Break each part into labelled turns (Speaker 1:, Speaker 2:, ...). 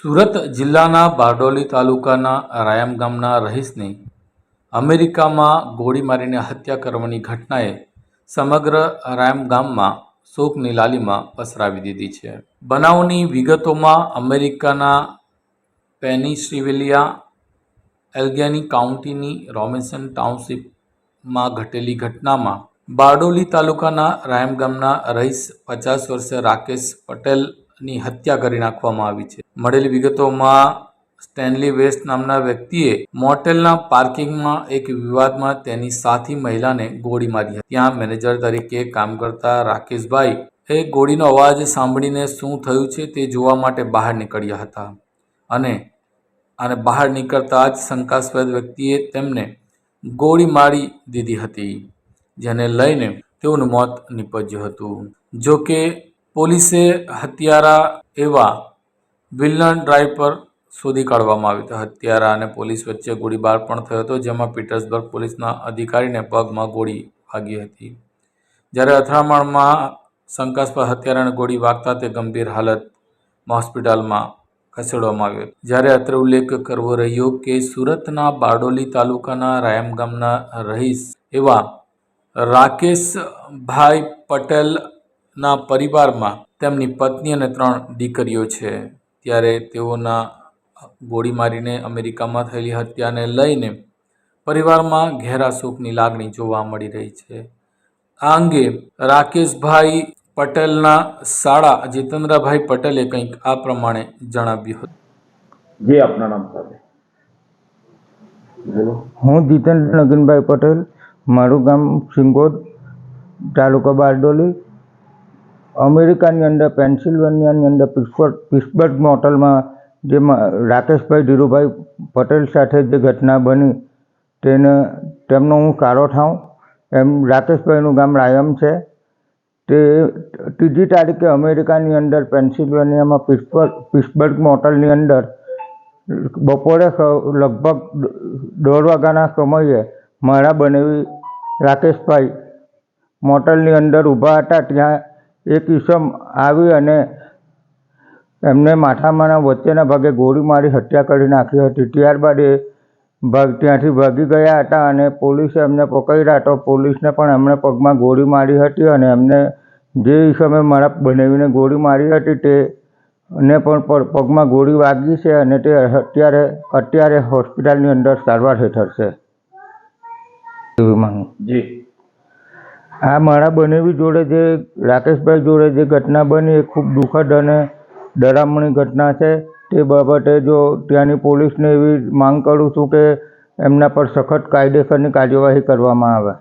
Speaker 1: સુરત જિલ્લાના બારડોલી તાલુકાના રાયમ ગામના રહીશની અમેરિકામાં ગોળી મારીને હત્યા કરવાની ઘટનાએ સમગ્ર રાયમ ગામમાં શોકની લાલીમાં પસરાવી દીધી છે. બનાવની વિગતોમાં અમેરિકાના પેનિસિલ્વેનિયા એલ્ગેની કાઉન્ટીની રોમિન્સન ટાઉનશીપમાં ઘટેલી ઘટનામાં બારડોલી તાલુકાના રાયમ ગામના રહીશ પચાસ વર્ષે રાકેશ પટેલની હત્યા કરી નાખવામાં આવી છે. મળેલી વિગતોમાં સ્ટેનલી વેસ્ટ નામના વ્યક્તિએ મોટેલના પાર્કિંગમાં એક વિવાદમાં તેની સાથી મહિલાને ગોળી મારી હતી. ત્યાં મેનેજર તરીકે કામ કરતા રાકેશભાઈ એ ગોળીનો અવાજ સાંભળીને શું થયું છે તે જોવા માટે બહાર નીકળ્યા હતા અને અને બહાર નીકળતા જ શંકાસ્પદ વ્યક્તિએ તેમને ગોળી મારી દીધી હતી, જેને લઈને તેઓનું મોત નીપજ્યું હતું. જો કે પોલીસે હત્યારા એવા વિલન ડ્રાઈવ પર શોધી કાઢવામાં આવ્યો હતો. હત્યારા અને પોલીસ વચ્ચે ગોળીબાર પણ થયો હતો, જેમાં પીટર્સબર્ગ પોલીસના અધિકારીને પગમાં ગોળી વાગી હતી. જ્યારે અથડામણમાં શંકાસ્પદ હત્યારાને ગોળી વાગતા તે ગંભીર હાલતમાં હોસ્પિટલમાં ખસેડવામાં આવ્યો જ્યારે અત્રે ઉલ્લેખ કરવો રહ્યો કે સુરતના બારડોલી તાલુકાના રાયમ ગામના રહીશ એવા રાકેશભાઈ પટેલના પરિવારમાં તેમની પત્ની અને ત્રણ દીકરીઓ છે. ત્યારે તેઓના ગોળી મારીને અમેરિકામાં થયેલી હત્યાને લઈને પરિવારમાં ઘેરા શોકની લાગણી જોવા મળી રહી છે. આ અંગે રાકેશભાઈ પટેલના શાળા જીતેન્દ્રભાઈ પટેલે કંઈક આ પ્રમાણે જણાવ્યું હતું.
Speaker 2: જે આપના નામ સાથે.
Speaker 3: હું જીતેન્દ્ર નગીનભાઈ પટેલ. મારું ગામ સિંગોદ તાલુકા બારડોલી. અમેરિકાની અંદર, પેન્સિલ્વેનિયાની અંદર પિટ્સબર્ગ પિટ્સબર્ગ મોટલમાં, જેમાં રાકેશભાઈ ધીરુભાઈ પટેલ સાથે જે ઘટના બની, તેને, તેમનો હું કારો થાઉં એમ રાકેશભાઈનું ગામ રાયમ છે. તે ત્રીજી તારીખે અમેરિકાની અંદર, પેન્સિલ્વેનિયામાં પિટ્સબર્ગ પિટ્સબર્ગ મોટલની અંદર, બપોરે લગભગ દોઢ વાગ્યાના સમયે મારા બનેવી રાકેશભાઈ મોટલની અંદર ઊભા હતા. ત્યાં એક ઈસમ આવી અને એમને માથામાંના વચ્ચેના ભાગે ગોળી મારી હત્યા કરી નાખી હતી. ત્યારબાદ એ ભાગ ત્યાંથી ભાગી ગયા હતા અને પોલીસે એમને પકડ્યા તો પોલીસને પણ એમણે પગમાં ગોળી મારી હતી અને એમને જે ઈસમે મારા બનાવીને ગોળી મારી હતી તે ને પણ પગમાં ગોળી વાગી છે અને તે અત્યારે અત્યારે હોસ્પિટલની અંદર સારવાર હેઠળ છે. એવું માનું
Speaker 2: જી.
Speaker 3: આ મારા બનેવી જોડે જે રાકેશભાઈ જોડે જે ઘટના બની એ ખૂબ દુઃખદ અને ડરામણી ઘટના છે તે બાબતે જો ત્યાંની પોલીસને એવી માંગ કરું છું કે એમના પર સખત કાયદેસરની કાર્યવાહી કરવામાં આવે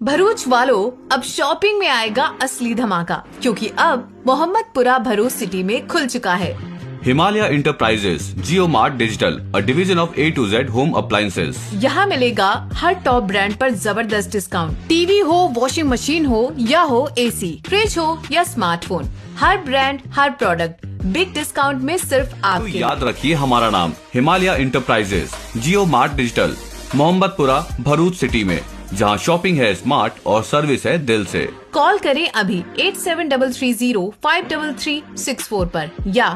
Speaker 4: भरूच वालों अब शॉपिंग में आएगा असली धमाका क्योंकि अब मोहम्मदपुरा भरूच सिटी में खुल चुका है
Speaker 5: Himalaya Enterprises, GeoMart Digital, a division of A to Z home appliances
Speaker 4: यहाँ मिलेगा हर टॉप ब्रांड पर ज़बरदस्त डिस्काउंट टीवी हो वॉशिंग मशीन हो या हो एसी, फ्रिज हो या स्मार्टफ़ोन हर ब्रांड हर प्रोडक्ट बिग डिस्काउंट में सिर्फ़
Speaker 5: तो याद रखिए हमारा नाम Himalaya enterprises Jio mart digital Mohammadpura Bharuch city में जहाँ शॉपिंग है स्मार्ट और सर्विस है दिल से।
Speaker 4: कॉल करें अभी eight seven double three zero five double three six four पर या